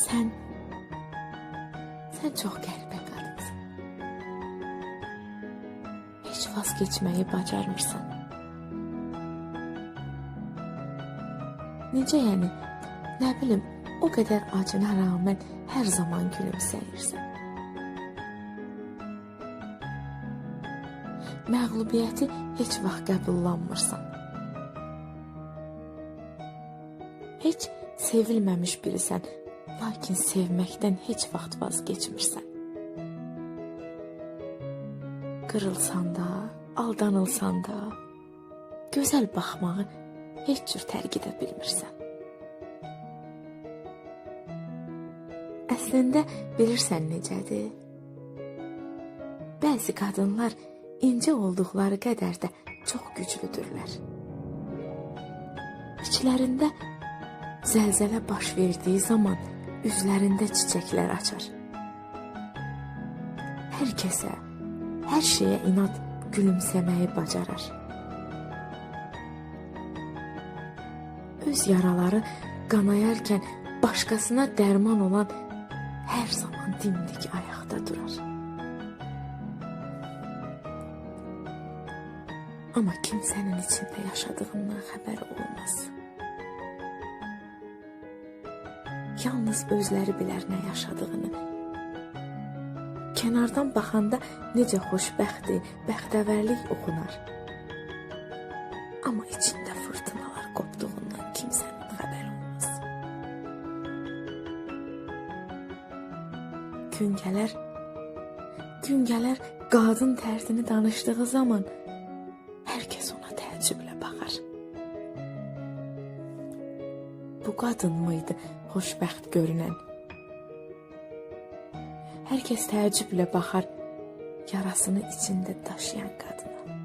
Sən sən çox qəribə qadınsan. Heç vaz keçməyi bacarmırsan. Necə yəni? Nə bilim, o qədər acına rağmen hər zaman gülümsəyirsən. Məğlubiyyəti heç vaxt qəbullanmırsan. Heç sevilməmiş birisən, lakin sevməkdən heç vaxt vaz keçmirsən. Qırılsan da, aldanılsan da, gözəl baxmağı heç cür tərk edə bilmirsən. Əslində bilirsən necədir? Bəzi qadınlar incə olduqları qədər də çox güclüdürlər. İçlərində zəlzələ baş verdiyi zaman üzlərində çiçəklər açar. Hər kəsə, hər şeyə inad gülümsəməyi. Öz yaraları qanayarkən başqasına dərman olan hər zaman dimdik ayaqda durar. Amma kimsənin içində yaşadığından xəbəri olmaz. Yalnız özləri bilər nə yaşadığını. Kənardan baxanda necə xoşbəxtdir, bəxtəvərlik oxunar. Amma içində fırtınalar qopduğundan kimsənin xəbəri olmaz. Gün gələr, gün gələr qadın dərdini danışdığı zaman Bu qadın mıydı xoşbəxt görünən? Hər kəs təəccüblə baxar yarasını içində daşıyan qadına.